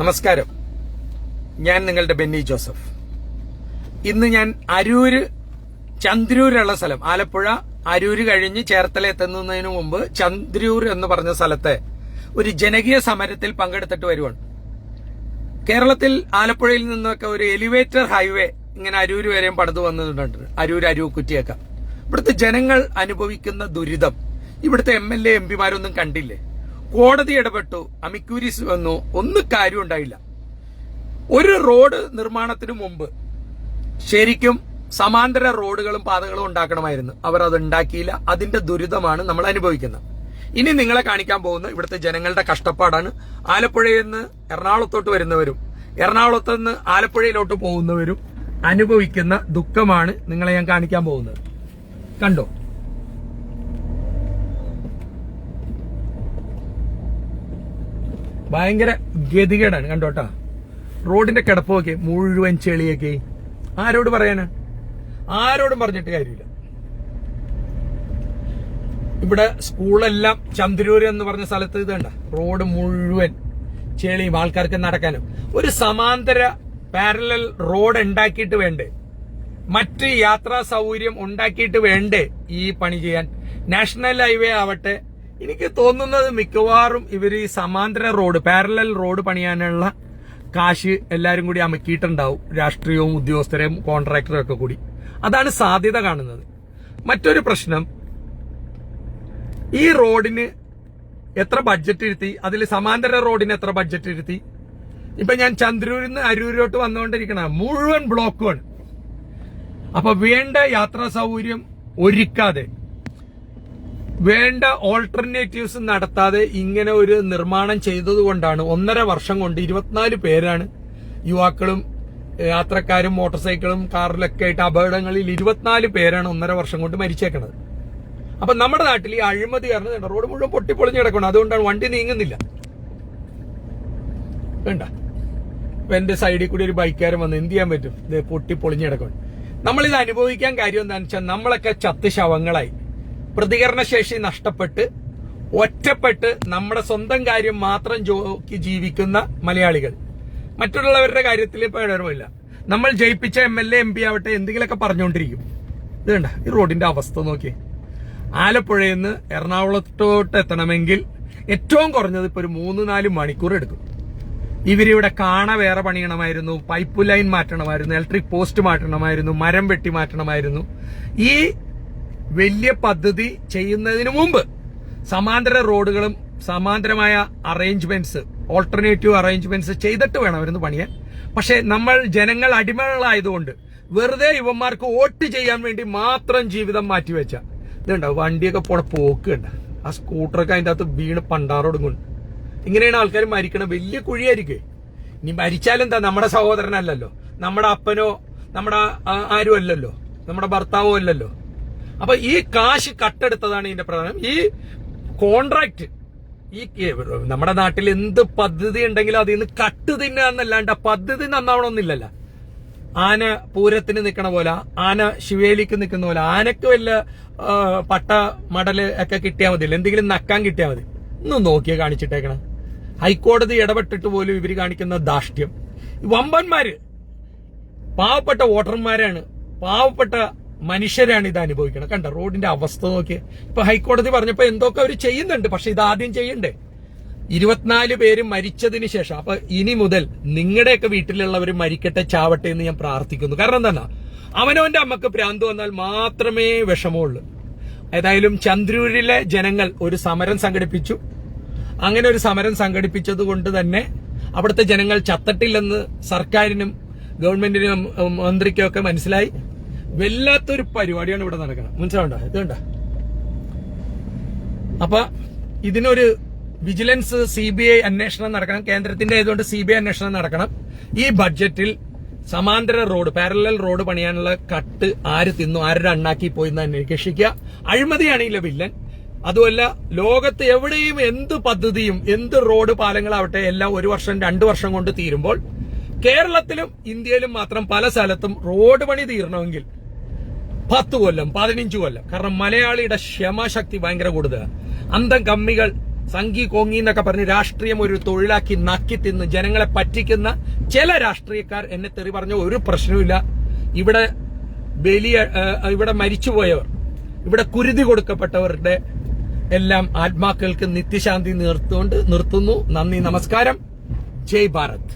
നമസ്കാരം. ഞാൻ നിങ്ങളുടെ ബെന്നി ജോസഫ്. ഇന്ന് ഞാൻ അരൂര് ചന്ദ്രൂരുള്ള സ്ഥലം ആലപ്പുഴ അരൂര് കഴിഞ്ഞ് ചേർത്തല എത്തുന്നതിന് മുമ്പ് ചന്ദ്രൂർ എന്ന് പറഞ്ഞ സ്ഥലത്തെ ഒരു ജനകീയ സമരത്തിൽ പങ്കെടുത്തിട്ട് വരുവാണ്. കേരളത്തിൽ ആലപ്പുഴയിൽ നിന്നൊക്കെ ഒരു എലിവേറ്റർ ഹൈവേ ഇങ്ങനെ അരൂര് വരെയും പടുത്തു വന്നിട്ടുണ്ട്. അരൂർ അരൂക്കുറ്റിയൊക്കെ. ഇവിടുത്തെ ജനങ്ങൾ അനുഭവിക്കുന്ന ദുരിതം. ഇവിടുത്തെ എം എൽ എ എം പിമാരൊന്നും കണ്ടില്ലേ? കോടതി ഇടപെട്ടു അമിക്യൂരിസ് വന്നു ഒന്നും കാര്യം ഉണ്ടായില്ല. ഒരു റോഡ് നിർമ്മാണത്തിന് മുമ്പ് ശരിക്കും സമാന്തര റോഡുകളും പാതകളും ഉണ്ടാക്കണമായിരുന്നു. അവർ അത് ഉണ്ടാക്കിയില്ല. അതിന്റെ ദുരിതമാണ് നമ്മൾ അനുഭവിക്കുന്നത്. ഇനി നിങ്ങളെ കാണിക്കാൻ പോകുന്ന ഇവിടുത്തെ ജനങ്ങളുടെ കഷ്ടപ്പാടാണ്. ആലപ്പുഴയിൽ നിന്ന് എറണാകുളത്തോട്ട് വരുന്നവരും എറണാകുളത്ത് നിന്ന് ആലപ്പുഴയിലോട്ട് പോകുന്നവരും അനുഭവിക്കുന്ന ദുഃഖമാണ് നിങ്ങളെ ഞാൻ കാണിക്കാൻ പോകുന്നത്. കണ്ടോ? ഭയങ്കര ഗതികേടാണ് കണ്ടോട്ടാ? റോഡിന്റെ കിടപ്പൊക്കെ മുഴുവൻ ചെളിയൊക്കെ. ആരോട് പറയാനാ ആരോടും പറഞ്ഞിട്ട് കാര്യമില്ല. ഇവിടെ സ്കൂളെല്ലാം ചന്ദ്രൂര് എന്ന് പറഞ്ഞ സ്ഥലത്ത് ഇത് റോഡ് മുഴുവൻ ചെളിയും ആൾക്കാർക്ക് നടക്കാനും. ഒരു സമാന്തര പാരലൽ റോഡ് ഉണ്ടാക്കിയിട്ട് വേണ്ടേ? മറ്റ് യാത്രാ സൗകര്യം ഉണ്ടാക്കിയിട്ട് വേണ്ടേ ഈ പണി ചെയ്യാൻ? നാഷണൽ ഹൈവേ ആവട്ടെ എനിക്ക് തോന്നുന്നത് മിക്കവാറും ഇവർ ഈ സമാന്തര റോഡ് പാരലൽ റോഡ് പണിയാനുള്ള കാശ് എല്ലാവരും കൂടി അമക്കിയിട്ടുണ്ടാവും. രാഷ്ട്രീയവും ഉദ്യോഗസ്ഥരെയും കോൺട്രാക്ടറും ഒക്കെ കൂടി. അതാണ് സാധ്യത കാണുന്നത്. മറ്റൊരു പ്രശ്നം ഈ റോഡിന് എത്ര ബഡ്ജറ്റ് ഇരുത്തി അതിൽ സമാന്തര റോഡിന് എത്ര ബഡ്ജറ്റ് ഇരുത്തി? ഇപ്പൊ ഞാൻ ചന്ദ്രൂരിൽ നിന്ന് അരൂരിലോട്ട് വന്നുകൊണ്ടിരിക്കണ മുഴുവൻ ബ്ലോക്കുമാണ് അപ്പൊ വേണ്ട യാത്രാ സൗകര്യം ഒരുക്കാതെ വേണ്ട ഓൾട്ടർനേറ്റീവ്സ് നടത്താതെ ഇങ്ങനെ ഒരു നിർമ്മാണം ചെയ്തതുകൊണ്ടാണ് ഒന്നര വർഷം കൊണ്ട് ഇരുപത്തിനാല് പേരാണ് യുവാക്കളും യാത്രക്കാരും മോട്ടോർ സൈക്കിളും കാറിലൊക്കെ ആയിട്ട് അപകടങ്ങളിൽ ഇരുപത്തിനാല് പേരാണ് ഒന്നര വർഷം കൊണ്ട് മരിച്ചേക്കണത്. അപ്പൊ നമ്മുടെ നാട്ടിൽ ഈ അഴിമതി കാരണം റോഡ് മുഴുവൻ പൊട്ടിപ്പൊളിഞ്ഞ് കിടക്കണം അതുകൊണ്ടാണ് വണ്ടി നീങ്ങുന്നില്ല. വേണ്ട ഇപ്പൊ എന്റെ സൈഡിൽ കൂടി ഒരു ബൈക്കാരൻ വന്ന് എന്ത് ചെയ്യാൻ പറ്റും? ഇത് പൊട്ടിപ്പൊളിഞ്ഞ് കിടക്കണം നമ്മളിത് അനുഭവിക്കാൻ കാര്യം എന്താണെന്ന് വെച്ചാൽ നമ്മളൊക്കെ ചത്ത് ശവങ്ങളായി. പ്രതികരണശേഷി നഷ്ടപ്പെട്ട് ഒറ്റപ്പെട്ട് നമ്മുടെ സ്വന്തം കാര്യം മാത്രം ജോക്കി ജീവിക്കുന്ന മലയാളികൾ. മറ്റുള്ളവരുടെ കാര്യത്തിൽ ഇപ്പൊ നമ്മൾ ജയിപ്പിച്ച M L A M P ആവട്ടെ എന്തെങ്കിലുമൊക്കെ പറഞ്ഞുകൊണ്ടിരിക്കും. ഇത് കണ്ട ഈ റോഡിന്റെ അവസ്ഥ നോക്കി ആലപ്പുഴയിൽ നിന്ന് എറണാകുളത്തോട്ട് എത്തണമെങ്കിൽ ഏറ്റവും കുറഞ്ഞത് ഇപ്പൊ ഒരു മൂന്ന് നാല് മണിക്കൂർ എടുക്കും. ഇവരിവിടെ കാണ വേറെ പണിയണമായിരുന്നു പൈപ്പ് ലൈൻ മാറ്റണമായിരുന്നു ഇലക്ട്രിക് പോസ്റ്റ് മാറ്റണമായിരുന്നു മരം വെട്ടി മാറ്റണമായിരുന്നു. ഈ വലിയ പദ്ധതി ചെയ്യുന്നതിന് മുമ്പ് സമാന്തര റോഡുകളും സമാന്തരമായ അറേഞ്ച്മെന്റ്സ് ഓൾട്ടർനേറ്റീവ് അറേഞ്ച്മെന്റ്സ് ചെയ്തിട്ട് വേണം അവരൊന്ന് പണിയാൻ. പക്ഷെ നമ്മൾ ജനങ്ങൾ അടിമകളായതുകൊണ്ട് വെറുതെ ഇവന്മാർക്ക് വോട്ട് ചെയ്യാൻ വേണ്ടി മാത്രം ജീവിതം മാറ്റിവെച്ച. ഇതുണ്ടോ? വണ്ടിയൊക്കെ പോണ പോക്ക് കണ്ട. ആ സ്കൂട്ടറൊക്കെ അതിന്റെ അകത്ത് വീണ് പണ്ടാറോടുങ്ങുന്നു ഇങ്ങനെയാണ് ആൾക്കാർ മരിക്കണം വലിയ കുഴിയായിരിക്കേ. ഇനി മരിച്ചാലെന്താ നമ്മുടെ സഹോദരനല്ലല്ലോ. നമ്മുടെ അപ്പനോ നമ്മുടെ ആരും അല്ലല്ലോ നമ്മുടെ ഭർത്താവോ അല്ലല്ലോ? അപ്പൊ ഈ കാശ് കട്ടെടുത്തതാണ് ഇതിന്റെ പ്രധാനം. ഈ കോൺട്രാക്ട് ഈ നമ്മുടെ നാട്ടിൽ എന്ത് പദ്ധതി ഉണ്ടെങ്കിലും അതിൽ നിന്ന് കട്ട് തിന്നാന്നല്ലാണ്ട് പദ്ധതി നന്നാവണമെന്നില്ലല്ല. ആന പൂരത്തിന് നിൽക്കണ പോലെ ആന ശിവേലിക്ക് നിൽക്കുന്ന പോലെ ആനക്ക് വല്ല പട്ട മടൽ ഒക്കെ കിട്ടിയാൽ മതി എന്തെങ്കിലും നക്കാൻ കിട്ടിയാൽ മതി. ഒന്ന് നോക്കിയാ കാണിച്ചിട്ടേക്കണ. ഹൈക്കോടതി ഇടപെട്ടിട്ട് പോലും ഇവർ കാണിക്കുന്ന ധാഷ്ട്യം ഈ വമ്പന്മാര് പാവപ്പെട്ട വോട്ടർമാരാണ്. പാവപ്പെട്ട മനുഷ്യരാണ് ഇത് അനുഭവിക്കുന്നത് കണ്ട റോഡിന്റെ അവസ്ഥ നോക്കി ഇപ്പൊ ഹൈക്കോടതി പറഞ്ഞപ്പോ എന്തൊക്കെ അവർ ചെയ്യുന്നുണ്ട്. പക്ഷെ ഇത് ആദ്യം ചെയ്യണ്ടേ. ഇരുപത്തിനാല് പേര് മരിച്ചതിന് ശേഷം അപ്പൊ ഇനി മുതൽ നിങ്ങളുടെയൊക്കെ വീട്ടിലുള്ളവർ മരിക്കട്ടെ ചാവട്ടെ എന്ന് ഞാൻ പ്രാർത്ഥിക്കുന്നു. കാരണം എന്താണ് അവനവന്റെ അമ്മയ്ക്ക് ഭ്രാന്ത് വന്നാൽ മാത്രമേ വിഷമമുള്ളൂ. ഏതായാലും ചന്ദ്രൂരിലെ ജനങ്ങൾ ഒരു സമരം സംഘടിപ്പിച്ചു. അങ്ങനെ ഒരു സമരം സംഘടിപ്പിച്ചത് കൊണ്ട് തന്നെ അവിടുത്തെ ജനങ്ങൾ ചത്തട്ടില്ലെന്ന് സർക്കാരിനും ഗവൺമെന്റിനും മന്ത്രിക്കും ഒക്കെ മനസ്സിലായി. വല്ലാത്തൊരു പരിപാടിയാണ് ഇവിടെ നടക്കുന്നത് മനസ്സിലാവണ്ട? ഇത് കണ്ട? അപ്പൊ ഇതിനൊരു വിജിലൻസ് സി ബി ഐ അന്വേഷണം നടക്കണം. കേന്ദ്രത്തിന്റെ ആയതുകൊണ്ട് സി ബി ഐ അന്വേഷണം നടക്കണം. ഈ ബഡ്ജറ്റിൽ സമാന്തര റോഡ് പാരലൽ റോഡ് പണിയാനുള്ള കട്ട് ആര് തിന്നു ആരുടെ അണ്ണാക്കി പോയി എന്ന് അന്വേഷിക്കുക. അഴിമതിയാണ് ഈ വില്ലൻ. അതുമല്ല ലോകത്ത് എവിടെയും എന്ത് പദ്ധതിയും എന്ത് റോഡ് പാലങ്ങളാവട്ടെ എല്ലാം ഒരു വർഷം രണ്ടു വർഷം കൊണ്ട് തീരുമ്പോൾ കേരളത്തിലും ഇന്ത്യയിലും മാത്രം പല സ്ഥലത്തും റോഡ് പണി തീരണമെങ്കിൽ പത്ത് കൊല്ലം പതിനഞ്ച് കൊല്ലം. കാരണം മലയാളിയുടെ ക്ഷമാശക്തി ഭയങ്കര കൂടുതലാണ് അന്തം കമ്മികൾ സംഘി കോങ്ങി എന്നൊക്കെ പറഞ്ഞ് രാഷ്ട്രീയം ഒരു തൊഴിലാക്കി നക്കി തിന്ന് ജനങ്ങളെ പറ്റിക്കുന്ന ചില രാഷ്ട്രീയക്കാർ എന്നെ തെറി പറഞ്ഞ ഒരു പ്രശ്നവുമില്ല ഇവിടെ ബലിയ ഇവിടെ മരിച്ചുപോയവർ ഇവിടെ കുരുതി കൊടുക്കപ്പെട്ടവരുടെ എല്ലാം ആത്മാക്കൾക്ക് നിത്യശാന്തി നിർത്തുകൊണ്ട് നിർത്തുന്നു. നന്ദി നമസ്കാരം. ജയ് ഭാരത്.